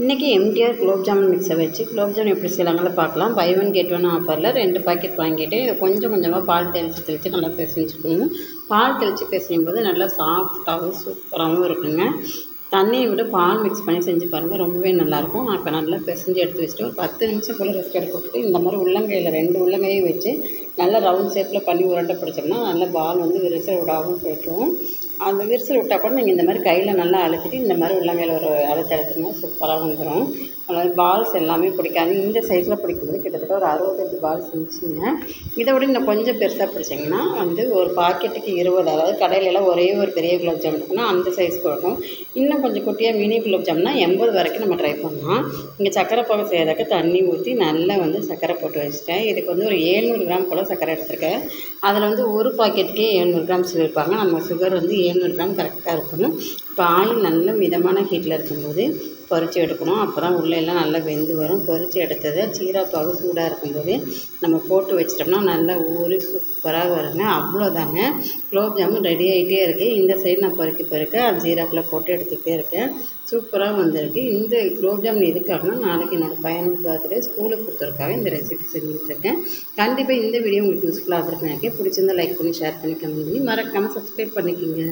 இன்றைக்கி எம்டிஆர் குலோப் ஜாமுன் மிக்ஸை வச்சு குலோப் ஜாமுன் எப்படி செய்யலாங்களோ பார்க்கலாம். பை ஒன் கெட் ஒன் ஆஃபரில் ரெண்டு பாக்கெட் வாங்கிட்டு இதை கொஞ்சம் கொஞ்சமாக பால் தெளித்து தெளித்து நல்லா பிசைஞ்சுக்கணும். பால் தெளித்து பிசையும் போது நல்லா சாஃப்டாகவும் சூப்பராகவும் இருக்குங்க. தண்ணியை விட பால் மிக்ஸ் பண்ணி செஞ்சு பாருங்கள் ரொம்பவே நல்லாயிருக்கும். நான் இப்போ நல்லா பிசைஞ்சு எடுத்து வச்சுட்டு ஒரு பத்து நிமிஷம் போல் ரெஸ்ட் எடுக்க விட்டுட்டு இந்த மாதிரி உள்ளங்கையில் ரெண்டு உள்ளங்கையும் வச்சு நல்லா ரவுண்ட் ஷேப்பில் பண்ணி உருண்டை பிடிச்சோம்னா நல்லா பால் வந்து விரிசல் விடாமல் போய்க்கும் அந்த விரிசல் விட்டால் கூட நீங்கள் இந்த மாதிரி கையில் நல்லா அழுத்திட்டு இந்த மாதிரி உள்ளங்கையில் ஒரு அழுத்த அழுத்தினா சூப்பராக வந்துடும் அதாவது பால்ஸ் எல்லாமே பிடிக்காது. இந்த சைஸில் பிடிக்கும்போது கிட்டத்தட்ட ஒரு அறுபத்தஞ்சு பால்ஸ் இருந்துச்சுங்க. இதை விட இன்னும் கொஞ்சம் பெருசாக பிடிச்சிங்கன்னா வந்து ஒரு பாக்கெட்டுக்கு இருபது அதாவது கடையிலலாம் ஒரே ஒரு பெரிய குலோப் ஜாமுன் இருக்குன்னா அந்த சைஸ் கொடுக்கும். இன்னும் கொஞ்சம் குட்டியாக மினி குலோப் ஜாமுன்னா எண்பது வரைக்கும் நம்ம ட்ரை பண்ணலாம். இங்கே சக்கரை போக செய்யறதுக்கு தண்ணி ஊற்றி நல்லா வந்து சக்கரை போட்டு வச்சுட்டேன். இதுக்கு வந்து ஒரு ஏழ்நூறு கிராம் போல் சக்கரை எடுத்திருக்கேன். அதில் வந்து ஒரு பாக்கெட்டுக்கே ஏழ்நூறு கிராம் சொல்லியிருப்பாங்க. நம்ம சுகர் வந்து ஏழ்நூறு கிராம் கரெக்டாக இருக்கணும். இப்போ ஆயில் நல்ல மிதமான ஹீட்டில் இருக்கும்போது பொறிச்சு எடுக்கணும். அப்போ தான் உள்ளே எல்லாம் நல்லா வெந்து வரும். பொறிச்சு எடுத்ததை சீராப்பாவு சூடாக இருக்கும்போது நம்ம போட்டு வச்சிட்டோம்னா நல்லா ஊறி சூப்பராக வருங்க. அவ்வளோதாங்க குலோப் ஜாமுன் ரெடி ஆகிட்டே இருக்குது இந்த சைடு நான் பொறுக்கி பொறுக்க அது ஜீராப்பில் போட்டு எடுத்துகிட்டே இருக்கேன். சூப்பராக வந்திருக்கு. இந்த குலோப் ஜாமுன் எதுக்காகனா நாளைக்கு என்னோடய பையனுக்கு பார்த்துட்டு ஸ்கூலுக்கு கொடுத்துருக்காங்க. இந்த ரெசிபி செஞ்சுட்ருக்கேன் கண்டிப்பாக இந்த வீடியோ உங்களுக்கு யூஸ்ஃபுல்லாக இருக்குன்னு எனக்கு பிடிச்சிருந்தா லைக் பண்ணி ஷேர் பண்ணி கமெண்ட் பண்ணி மறக்காமல் சப்ஸ்கிரைப் பண்ணிக்கோங்க.